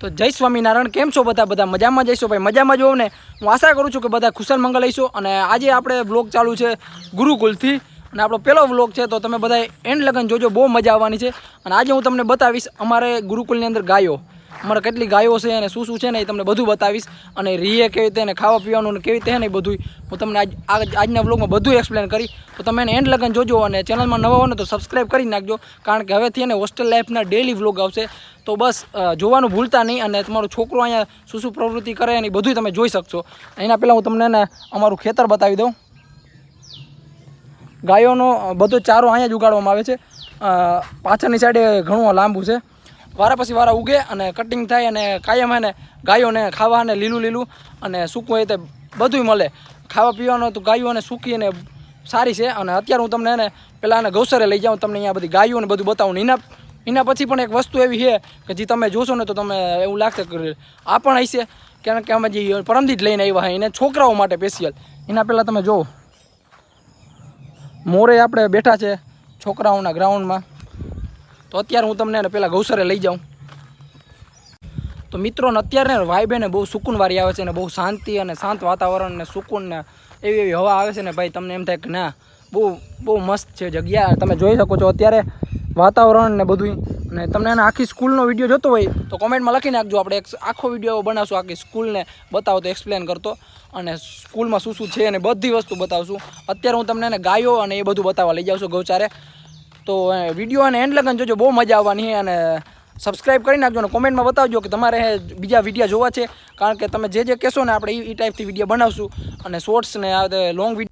તો જય સ્વામિનારાયણ, કેમ છો બધા? બધા મજામાં જઈશો ભાઈ? મજામાં જોઉં ને? હું આશા કરું છું કે બધા ખુશાલ મંગલ લઈશો અને આજે આપણે બ્લોગ ચાલુ છે ગુરુકુલથી. અને આપણો પહેલો વ્લોગ છે, તો તમે બધા એન્ડ લગન જોજો, બહુ મજા આવવાની છે. અને આજે હું તમને બતાવીશ, અમારે ગુરુકુલની અંદર ગાયો. અમારે કેટલી ગાયો છે અને શું શું છે ને એ તમને બધું બતાવીશ. અને રીએ કેવી રીતે ને ખાવા પીવાનું ને કેવી રીતે ને બધું હું તમને આજ આજ- આજના વ્લોગમાં બધું એક્સપ્લેન કરી. તો તમે એને એન્ડ લગન જોજો અને ચેનલમાં નવા હો ને તો સબસ્ક્રાઈબ કરી નાખજો. કારણ કે હવેથી એને હોસ્ટેલ લાઈફના ડેલી વ્લોગ આવશે. તો બસ જોવાનું ભૂલતા નહીં અને તમારો છોકરો અહીંયા શું શું પ્રવૃત્તિ કરે ને એ બધું તમે જોઈ શકશો. એના પહેલાં હું તમને ને અમારું ખેતર બતાવી દઉં. ગાયોનો બધો ચારો અહીંયા જ ઉગાડવામાં આવે છે. પાછળની સાઈડે ઘણું લાંબુ છે. વારા પછી વારા ઉગે અને કટિંગ થાય અને કાયમ એને ગાયોને ખાવા અને લીલું લીલું અને સૂકું હોય તે બધુંય મળે. ખાવા પીવાનું તો ગાયો અને સૂકી અને સારી છે અને અત્યારે હું તમને એને પહેલાં એને ગૌસરે લઈ જાઉં તમને અહીંયા બધી ગાયો ને બધું બતાવું એના એના પછી પણ એક વસ્તુ એવી છે કે જે તમે જોશો ને તો તમે એવું લાગશે કે આ પણ હશે કારણ કે અમે જે પરમદીત લઈને આવ્યા એને છોકરાઓ માટે સ્પેશિયલ એના પહેલાં તમે જુઓ મોરે આપણે બેઠા છે છોકરાઓના ગ્રાઉન્ડમાં તો અત્યારે હું તમને પહેલાં ગૌસરે લઈ જાઉં. તો મિત્રોને અત્યારે વાઇબ એને બહુ સુકૂનવાળી આવે છે ને બહુ શાંતિ અને શાંત વાતાવરણ ને સુકૂન ને એવી એવી હવા આવે છે ને ભાઈ, તમને એમ થાય કે ના, બહુ બહુ મસ્ત છે જગ્યા. તમે જોઈ શકો છો અત્યારે વાતાવરણ ને બધું અને તમને એને આખી સ્કૂલનો વીડિયો જોતો હોય તો કોમેન્ટમાં લખી નાખજો. આપણે એક આખો વીડિયો બનાવશું આખી સ્કૂલને બતાવો તો એક્સપ્લેન કરતો. અને સ્કૂલમાં શું શું છે અને બધી વસ્તુ બતાવશું. અત્યારે હું તમને એને ગાયો અને એ બધું બતાવવા લઈ જાઉં છું ગૌચારે. તો વીડિયો અને એન્ડ લગન જોજો, બહુ મજા આવવાની અને સબસ્ક્રાઇબ કરી નાખજો અને કોમેન્ટમાં બતાવજો કે તમારે બીજા વીડિયો જોવા છે. કારણ કે તમે જે જે કહેશો ને આપણે એ ટાઈપથી વીડિયો બનાવશું અને શોર્ટ્સ ને લોંગ વીડિયો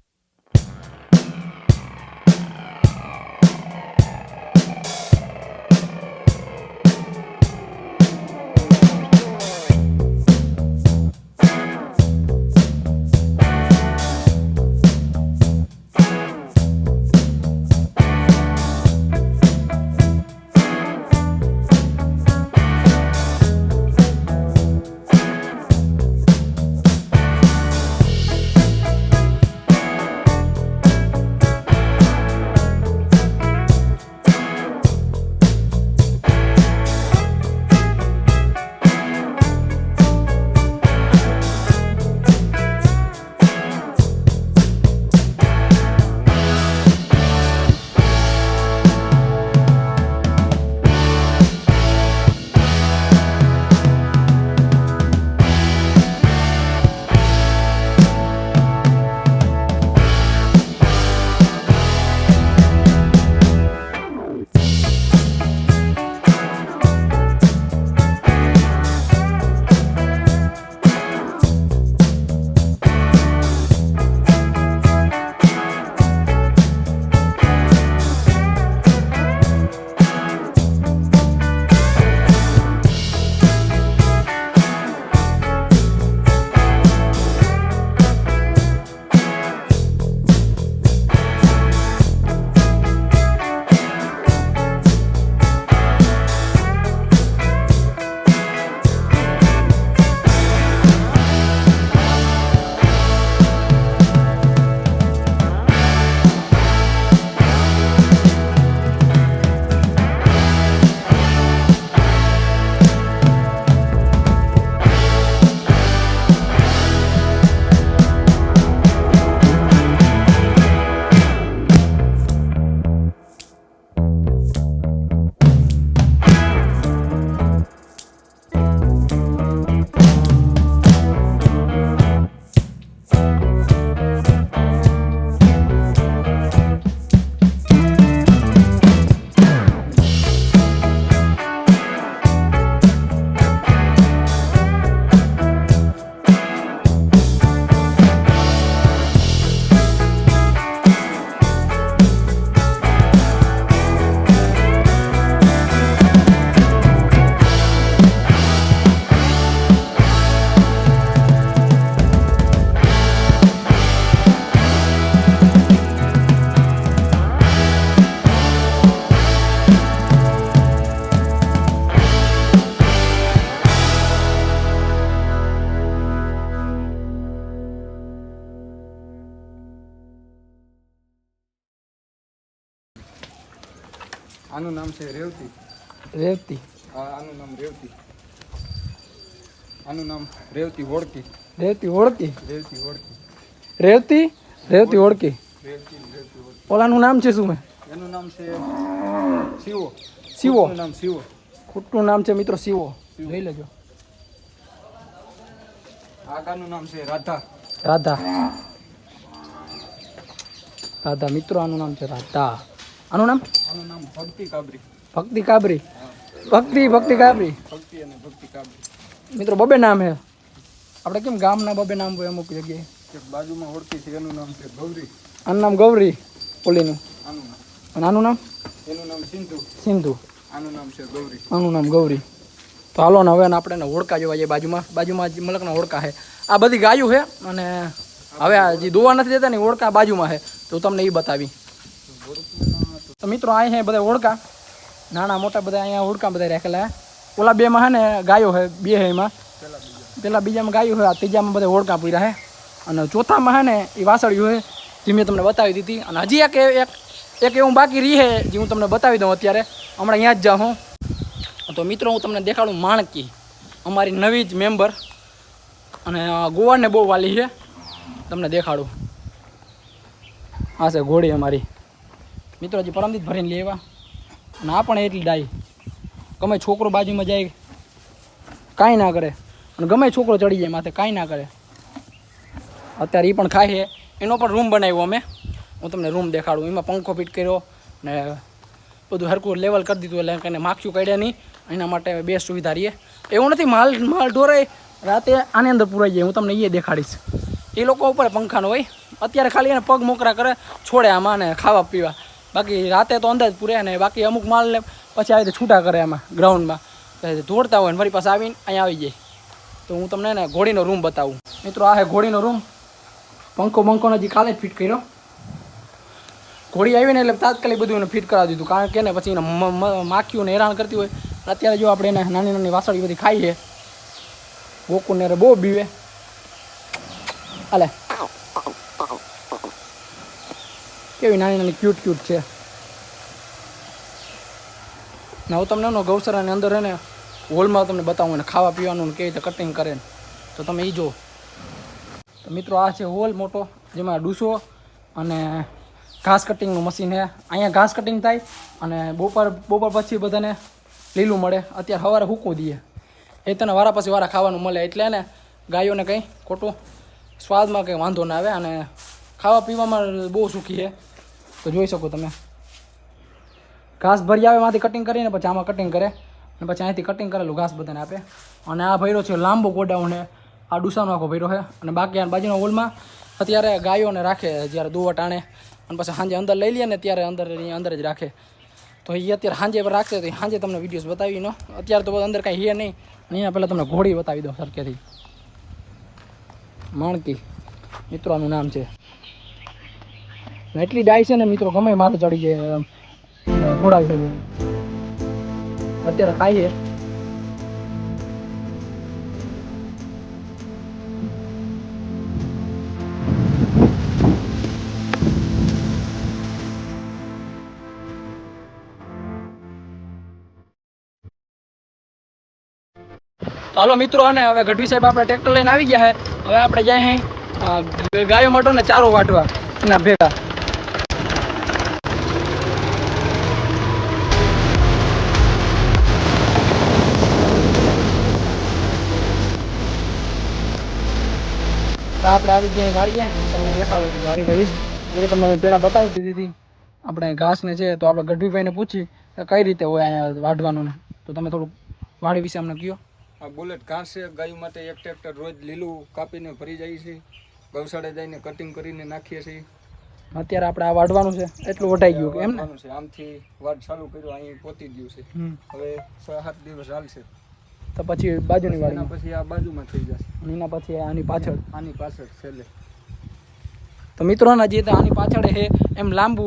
આનું નામ છે રેવતી. રેવતી. હા આનું નામ રેવતી. આનું નામ રેવતી હોડકી રેવતી ઓળકી રેવતી હોડકી રેવતી? રેવતી હોડકી ઓલાનું નામ છે શું એનું નામ છે શિવો. શિવો. નામ શિવો. ખોટું નામ છે મિત્રો શિવો. જોઈ લેજો. આગાનું નામ છે રાધા. રાધા. રાધા મિત્રો આનું નામ છે રાધા. આનું નામ? આનું નામ ભક્તિ કાબરી. ભક્તિ કાબરી. ભક્તિ ભક્તિ કાબરી. ભક્તિ અને ભક્તિ કાબરી. મિત્રો બબે નામ હે. આપણે કેમ ગામના બબે નામ હોય અમુક જગ્યાએ? બાજુમાં ઓળખી છે એનું નામ છે ગૌરી. આનું નામ ગૌરી ઓલીનું આનું નામ. અને આનું નામ? એનું નામ સિંધુ. સિંધુ. આનું નામ છે ગૌરી. આનું નામ ગૌરી. તો હાલો ને હવે આપણે એને હોડકા જોવા જઈએ બાજુમાં. બાજુમાં મલકના હોડકા છે આ બધી ગાયું છે અને હવે આ જે દોવા નથી દેતા ને હોડકા બાજુમાં છે તો તમને એ બતાવી. તો મિત્રો અહીં છે બધા ઓળકા નાના મોટા બધા અહીંયા હોડકા બધા રાખેલા ઓલા બેમાં હે ને ગાયો હે, બે હે એમાં. પેલા બીજામાં ગાયું હોય આ ત્રીજામાં બધા ઓળખા પૂર્યા હે. અને ચોથામાં હે ને એ વાસળ્યું હોય જે મેં તમને બતાવી દીધી. અને હજી એક એક એક એવું બાકી રહી છે જે હું તમને બતાવી દઉં અત્યારે. હમણાં અહીંયા જ જાઉં હું. તો મિત્રો હું તમને દેખાડું માણકી. અમારી નવી જ મેમ્બર. અને ગોવાને બહુ વાલી છે તમને દેખાડું. હા છે ઘોડી અમારી. મિત્રો, હજી પરમદીત ભરીને લેવા અને આ પણ એટલી ડાઈ. ગમે છોકરો બાજુમાં જાય, કાંઈ ના કરે. અને ગમે છોકરો ચડી જાય, માથે કાંઈ ના કરે. અત્યારે એ પણ ખાય છે. એનો પણ રૂમ બનાવ્યો અમે. હું તમને રૂમ દેખાડું. એમાં પંખો ફિટ કર્યો ને બધું હરકું લેવલ કરી દીધું એટલે કંઈને માખ્યું કાઢ્યા નહીં. એના માટે બેસ્ટ સુવિધા રહીએ એવું નથી, માલ માલ ઢોરાય, રાતે આની અંદર પુરાઈ જાય. હું તમને એ દેખાડીશ. એ લોકો ઉપર પંખાનો હોય. અત્યારે ખાલી એને પગ મોકરા કરે, છોડે આમાં ને ખાવા પીવા. બાકી રાતે તો અંદાજ પૂરે ને બાકી અમુક માલને પછી આવી રીતે છૂટા કરે એમાં ગ્રાઉન્ડમાં. દોડતા હોય ને મારી પાસે આવીને અહીંયા આવી જાય. તો હું તમને ને ઘોડીનો રૂમ બતાવું. મિત્રો, આ ઘોડીનો રૂમ. પંખો બંખો હજી કાલે જ ફિટ કર્યો. ઘોડી આવીને એટલે તાત્કાલિક બધું એને ફિટ કરાવી દીધું. કારણ કે ને પછી એને માખીઓને હેરાન કરતી હોય. અત્યારે જો આપણે એને નાની નાની વાસળી બધી ખાઈએ ગોકુને રે બહુ બીવે. હાલે. કેવી નાની નાની ક્યુટ ક્યુટ છે. ને હું તમને એનો ગૌસરાની અંદર હે ને હોલમાં તમને બતાવું ને ખાવા પીવાનું કેવી રીતે કટિંગ કરે તો તમે એ જો તો મિત્રો આ છે હોલ મોટો, જેમાં ડૂસો અને ઘાસ કટિંગનું મશીન છે. અહીંયા ઘાસ કટિંગ થાય અને બપોર બપોર પછી બધાને લીલું મળે. અત્યારે સવારે હૂકવું દઈએ. એ તને વારા પછી વારા ખાવાનું મળે એટલે ને ગાયોને કંઈ ખોટું સ્વાદમાં કંઈ વાંધો ના આવે અને ખાવા પીવામાં બહુ સુખી છે. તો જોઈ શકો તમે. ઘાસ ભરી આવે, એમાંથી કટિંગ કરીને પછી આમાં કટિંગ કરે. અને પછી અહીંથી કટિંગ કરેલું ઘાસ બધાને આપે. અને આ ભર્યો છે લાંબો ગોડાઉન આ ડુસાનો આખો ભર્યો છે. અને બાકી આ બાજુના હોલમાં અત્યારે ગાયોને રાખે જ્યારે દુવટ ટાણે. અને પછી સાંજે અંદર લઈ લે ને ત્યારે અંદર અંદર જ રાખે. તો એ અત્યારે સાંજે રાખશે તો સાંજે તમને વિડીયોઝ બતાવી નો અત્યારે તો અંદર કાંઈ હે નહીં. એના પહેલાં તમને ઘોડી બતાવી દો સરખેથી. માણકી. મિત્રોનું નામ છે. એટલી ડાય છે ને મિત્રો, ગમે માથે ચડી જાય ઘોડાવી શકે અત્યારે ખાઈ છે. તો હાલો મિત્રો, અને હવે ગઢવી સાહેબ આપણે ટ્રેક્ટર લઈને આવી ગયા છે. હવે આપણે જાય ગાયો મટો ને ચારો વાટવા, એના ભેગા. તો આપણે આવી ગયા તમને દેખાડું વાળી રહીશ એ તમને પહેલાં બતાવી દીધી હતી. આપણે ઘાસને છે તો આપણે ગઢવીભાઈને પૂછી કે કઈ રીતે હોય અહીંયા વાઢવાનું ને તો તમે થોડું વાડી વિશે અમને કહો આ બુલેટ ઘાસ છે. ગાયું માટે એક ટ્રેક્ટર રોજ લીલું કાપીને ભરી જાય છે. ગૌશાળે જઈને કટિંગ કરીને નાખીએ છીએ. અત્યારે આપણે આ વાઢવાનું છે. એટલું વઢાઈ ગયું કે એમ ને? છે. આમથી વાડ ચાલુ કર્યું અહીં પહોંચી ગયું છે. હવે છ સાત દિવસ હાલશે તો પછી બાજુની વાડી પછી આ બાજુમાં થઈ જશે. એના પછી આની પાછળ. આની પાછળ છેલ્લે. તો મિત્રોના જે આની પાછળ હે એમ લાંબુ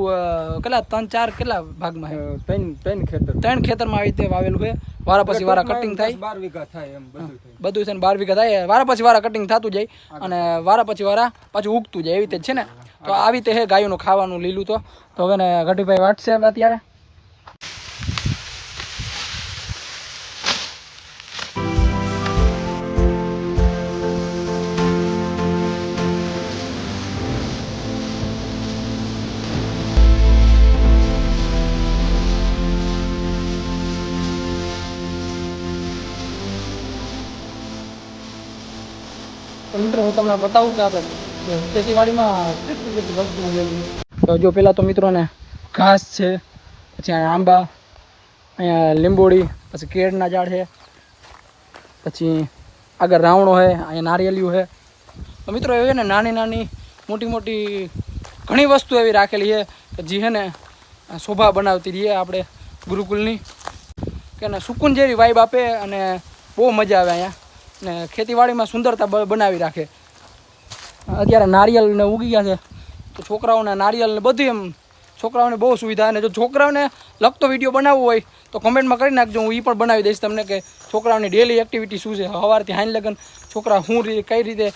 કેટલા ત્રણ ચાર કેટલા ભાગમાં છે ત્રણ ત્રણ ખેતર. ત્રણ ખેતરમાં આવી રીતે વાવેલું છે વારા પછી વારા કટિંગ થાય? બાર વીઘા થાય એમ બધું બધું છે ને બાર વીઘા થાય. વારા પછી વારા કટિંગ થતું જાય અને વારા પછી વારા પાછું ઉગતું જાય. એવી રીતે છે ને? તો આવી રીતે હે ગાયોનું ખાવાનું લીલું તો. તો હવે ને ઘટીભાઈ વાટશે અત્યારે. મિત્રો હું તમને બતાવું કે આપણે ખેતીવાડીમાં કેટલી તો જો પહેલાં તો મિત્રોને ઘાસ છે, પછી અહીંયા આંબા, અહીંયા લીંબોડી પછી કેળના ઝાડ છે, પછી આગળ રાવણો છે, અહીંયા નારિયેલિયું છે. તો મિત્રો એવી ને નાની નાની મોટી મોટી ઘણી વસ્તુ એવી રાખેલી છે કે જે છે ને શોભા બનાવતી રહીએ આપણે ગુરુકુલની. કે ને સુકૂન જેવી વાઇબ આપે અને બહુ મજા આવે અહીંયા. ને ખેતીવાડીમાં સુંદરતા બનાવી રાખે. અત્યારે નારિયેલ ને ઉગી ગયા છે. તો છોકરાઓને નારિયેલ ને બધું એમ છોકરાઓને બહુ સુવિધા અને જો છોકરાઓને લગતો વીડિયો બનાવવો હોય તો કમેન્ટમાં કરી નાખજો. હું એ પણ બનાવી દઈશ તમને કે છોકરાઓની ડેલી એક્ટિવિટી શું છે. સવારથી હાઈન લગન છોકરા શું કઈ રીતે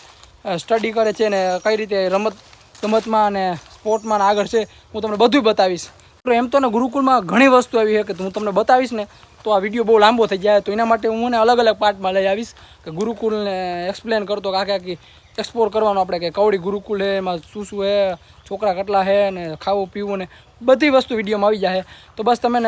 સ્ટડી કરે છે ને કઈ રીતે રમત રમતમાં અને સ્પોર્ટમાં આગળ છે, હું તમને બધું બતાવીશ. એમ તો ને ગુરુકુળમાં ઘણી વસ્તુ એવી છે કે હું તમને બતાવીશ ને તો આ વીડિયો બહુ લાંબો થઈ જાય. તો એના માટે હું એને અલગ અલગ પાર્ટમાં લઈ આવીશ કે ગુરુકુળને એક્સપ્લેન કરતો કે આખે આખી એક્સપ્લોર કરવાનું આપણે કે કવડી ગુરુકુળ છે, એમાં શું શું છે, છોકરા કેટલા છે ને ખાવું, પીવું ને બધી વસ્તુ વિડીયોમાં આવી જાય. તો બસ તમે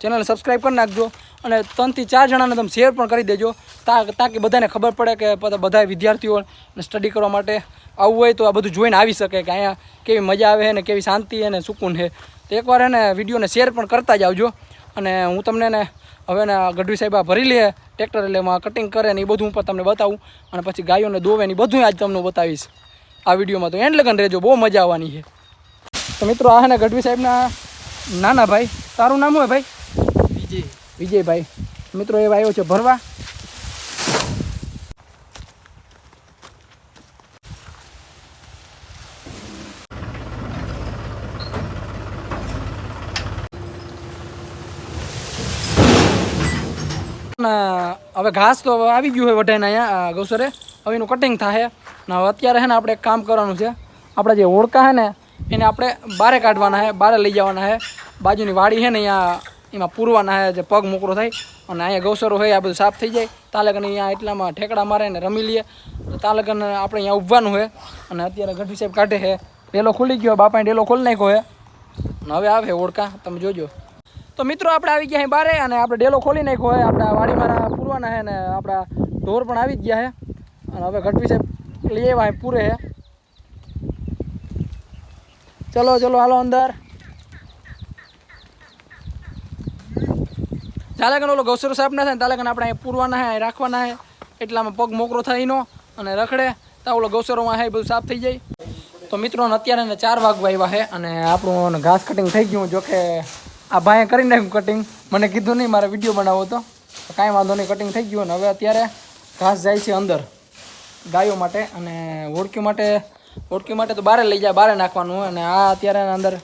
ચેનલને સબસ્ક્રાઈબ કરી નાખજો અને ત્રણથી ચાર જણાને તમે શેર પણ કરી દેજો તાકી બધાને ખબર પડે કે બધા વિદ્યાર્થીઓ સ્ટડી કરવા માટે આવવું હોય તો આ બધું જોઈને આવી શકે કે અહીંયા કેવી મજા આવે ને કેવી શાંતિ અને સુકૂન છે. તો એકવાર એને વિડીયોને શેર પણ કરતા જ આવજો. અને હું તમને હવે ને ગઢવી સાહેબ આ ભરી લે ટ્રેક્ટર એટલે એમાં કટિંગ કરે ને એ બધું હું પણ તમને બતાવું. અને પછી ગાયોને દોવે ને બધું આજ તમને બતાવીશ. આ વિડીયોમાં તો એન્ડ લગન રહેજો બહુ મજા આવવાની છે. તો મિત્રો આ ને ગઢવી સાહેબના નાના ભાઈ. તારું નામ હોય ભાઈ? વિજય. વિજયભાઈ. મિત્રો એ આવ્યો છે ભરવા. ના, હવે ઘાસ તો આવી ગયું હોય વઢાઈને અહીંયા ગૌસરે. હવે એનું કટિંગ થાય ને હવે અત્યારે છે ને આપણે એક કામ કરવાનું છે. આપણા જે ઓળકા છે ને એને આપણે બારે કાઢવાના છે બારે લઈ જવાના છે બાજુની વાડી છે ને અહીંયા એમાં પૂરવાના છે જે પગ મોકરો થાય. અને અહીંયા ગૌસરો હોય આ બધું સાફ થઈ જાય. ત્યાં લગન અહીંયા એટલામાં ઠેકડા મારે ને રમી લઈએ. ત્યાં લગન આપણે અહીંયા ઉભવાનું હોય અને અત્યારે ગઢવી સાહેબ કાઢે છે ડેલો ખુલી ગયો બાપાએ ડેલો ખોલી નાખ્યો છે અને હવે આવે ઓળકા તમે જોજો. તો મિત્રો આપણે આવી ગયા છે બારે અને આપણે ડેલો ખોલી નાખ્યો હોય આપણા વાડીમાં પૂરવાના છે ને આપણા ઢોર પણ આવી ગયા છે. અને હવે ઘટવી સાહેબ લઈ આવ્યા પૂરે છે. ચલો ચલો, હાલો અંદર. તાલેકન ઓલો ગૌસર સાહેબ ના થાય ને તાલેકન આપણે અહીંયા પૂરવાના છે અહીં રાખવાના છે. એટલામાં પગ મોકરો થાય એનો અને રખડે. ત્યાં ઓલો ગૌસરોમાં છે બધું સાફ થઈ જાય. તો મિત્રો અત્યારે ને ચાર વાગવા આવ્યા છે અને આપણું ઘાસ કટિંગ થઈ ગયું જો કે આ ભાઈએ કરી નાખ્યું કટિંગ મને કીધું નહીં મારે વીડિયો બનાવવો હતો. તો કાંઈ વાંધો નહીં કટિંગ થઈ ગયું અને હવે અત્યારે ઘાસ જાય છે અંદર. ગાયો માટે અને ઓળખ્યું માટે ઓળખ્યું માટે તો બારે લઈ જાય, બારે નાખવાનું અને આ અત્યારે અંદર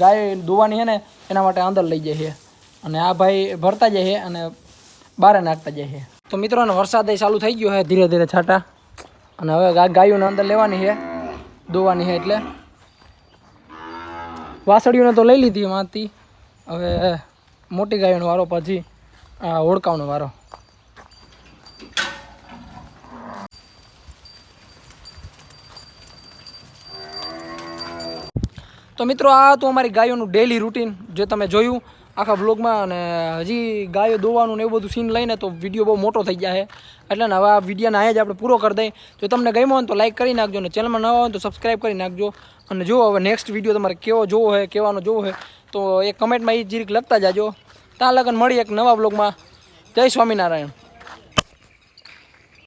ગાય દોવાની છે ને, એના માટે અંદર લઈ જાય છે. અને આ ભાઈ ભરતા જાય છે અને બારે નાખતા જાય છે. તો મિત્રોને વરસાદ ચાલુ થઈ ગયો છે ધીરે ધીરે છાંટા. અને હવે ગાયોને અંદર લેવાની છે, દોવાની છે એટલે વાસળીઓને તો લઈ લીધી એમાંથી હવે મોટી ગાયોનો વારો પછી આ ઓળકાવનો વારો. તો મિત્રો, આ હતું અમારી ગાયોનું ડેલી રૂટીન જે તમે જોયું આખા બ્લોગમાં અને હજી ગાયો દોવાનું ને એવું બધું સીન લઈને તો વીડિયો બહુ મોટો થઈ જાય એટલે ને હવે આ વિડીયોને અહીંયા જ આપણે પૂરો કરી દઈએ. જો તમને ગમ્યો હોય તો લાઈક કરી નાખજો અને ચેનલમાં નવા હોય તો સબસ્ક્રાઈબ કરી નાખજો. અને જો હવે નેક્સ્ટ વીડિયો તમારે કેવો જોવો હોય કેવાનો જોવો હોય તો એ કમેન્ટમાં એ જીરીક લખતા જાજો. ત્યાં લગન મળી એક નવા બ્લોગમાં જય સ્વામિનારાયણ.